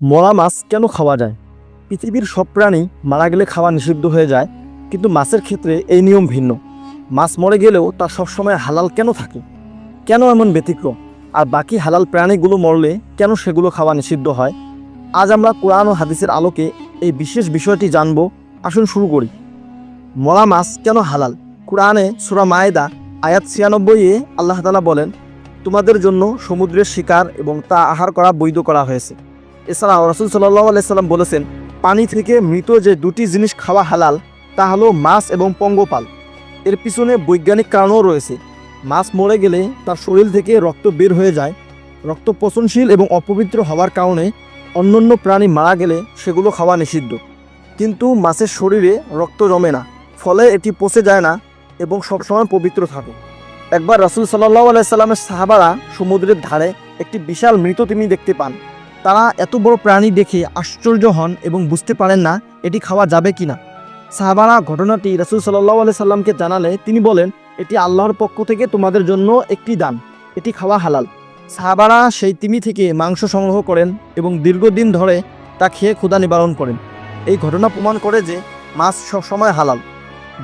মরা মাছ কেন খাওয়া যায়? পৃথিবীর সব প্রাণী মারা গেলে খাওয়া নিষিদ্ধ হয়ে যায়, কিন্তু মাছের ক্ষেত্রে এই নিয়ম ভিন্ন। মাছ মরে গেলেও তা সবসময় হালাল কেন থাকে? কেন এমন ব্যতিক্রম? আর বাকি হালাল প্রাণীগুলো মরলে কেন সেগুলো খাওয়া নিষিদ্ধ হয়? আজ আমরা কোরআন ও হাদিসের আলোকে এই বিশেষ বিষয়টি জানব। আসুন শুরু করি। মরা মাছ কেন হালাল? কোরআনে সুরা মায়েদা, আয়াত ছিয়ানব্বই এ আল্লাহ তালা বলেন, তোমাদের জন্য সমুদ্রের শিকার এবং তা আহার করা বৈধ করা হয়েছে। এছাড়াও রসুল সাল্লাহ আলাইসাল্লাম বলেছেন, পানি থেকে মৃত যে দুটি জিনিস খাওয়া হালাল, তা হলো মাছ এবং পঙ্গপাল। এর পিছনে বৈজ্ঞানিক কারণও রয়েছে। মাছ মরে গেলে তার শরীর থেকে রক্ত বের হয়ে যায়। রক্ত পচনশীল এবং অপবিত্র হওয়ার কারণে অন্যান্য প্রাণী মারা গেলে সেগুলো খাওয়া নিষিদ্ধ। কিন্তু মাছের শরীরে রক্ত জমে না, ফলে এটি পচে যায় না এবং সবসময় পবিত্র থাকে। একবার রাসুল সাল্লাহ আলাইসাল্লামের সাহাবারা সমুদ্রের ধারে একটি বিশাল মৃত তিমি দেখতে পান। তারা এত বড় প্রাণী দেখে আশ্চর্য হন এবং বুঝতে পারেন না এটি খাওয়া যাবে কিনা। সাহাবারা ঘটনাটি রাসুল সাল্লাহ আলাই সাল্লামকে জানালে, তিনি বলেন, এটি আল্লাহর পক্ষ থেকে তোমাদের জন্য একটি দান। এটি খাওয়া হালাল। সাহাবারা সেই তিমি থেকে মাংস সংগ্রহ করেন এবং দীর্ঘদিন ধরে তা খেয়ে ক্ষুধা নিবারণ করেন। এই ঘটনা প্রমাণ করে যে মাছ সবসময় হালাল।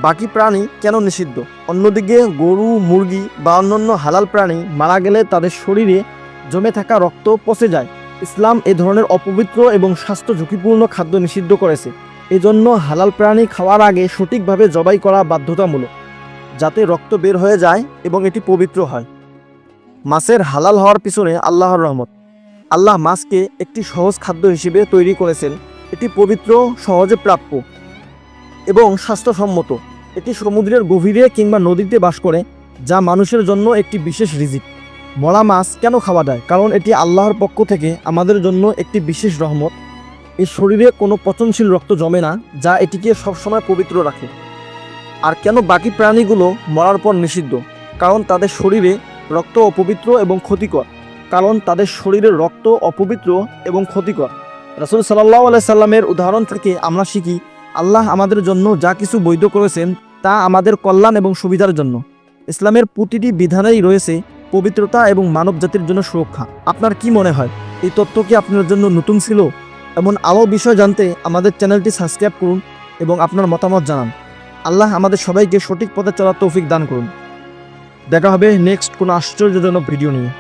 বাকি প্রাণী কেন নিষিদ্ধ? অন্যদিকে গরু, মুরগি বা অন্যান্য হালাল প্রাণী মারা গেলে তাদের শরীরে জমে থাকা রক্ত পচে যায়। ইসলাম এ ধরনের অপবিত্র এবং স্বাস্থ্য ঝুঁকিপূর্ণ খাদ্য নিষিদ্ধ করেছে। এজন্য হালাল প্রাণী খাওয়ার আগে সঠিকভাবে জবাই করা বাধ্যতামূলক, যাতে রক্ত বের হয়ে যায় এবং এটি পবিত্র হয়। মাছের হালাল হওয়ার পিছনে আল্লাহর রহমত। আল্লাহ মাছকে একটি সহজ খাদ্য হিসেবে তৈরি করেছেন। এটি পবিত্র, সহজে প্রাপ্য এবং স্বাস্থ্যসম্মত। এটি সমুদ্রের গভীরে কিংবা নদীতে বাস করে, যা মানুষের জন্য একটি বিশেষ রিজিক। মরা মাছ কেন খাওয়া যায়? কারণ এটি আল্লাহর পক্ষ থেকে আমাদের জন্য একটি বিশেষ রহমত। এর শরীরে কোনো পচনশীল রক্ত জমে না, যা এটিকে সবসময় পবিত্র রাখে। আর কেন বাকি প্রাণীগুলো মরার পর নিষিদ্ধ? কারণ তাদের শরীরে রক্ত অপবিত্র এবং ক্ষতিকর। কারণ তাদের শরীরের রক্ত অপবিত্র এবং ক্ষতিকর। রাসুল সাল্লাহ আলাই সাল্লামের উদাহরণ থেকে আমরা শিখি, আল্লাহ আমাদের জন্য যা কিছু বৈধ করেছেন, তা আমাদের কল্যাণ এবং সুবিধার জন্য। ইসলামের প্রতিটি বিধানেই রয়েছে পবিত্রতা এবং মানব জাতির জন্য সুরক্ষা। আপনার কি মনে হয়? এই তথ্য কি আপনার জন্য নতুন ছিল? এমন আরও বিষয় জানতে আমাদের চ্যানেলটি সাবস্ক্রাইব করুন এবং আপনার মতামত জানান। আল্লাহ আমাদের সবাইকে সঠিক পথে চলার তৌফিক দান করুন। দেখা হবে নেক্সট কোনো আশ্চর্যজনক ভিডিও নিয়ে।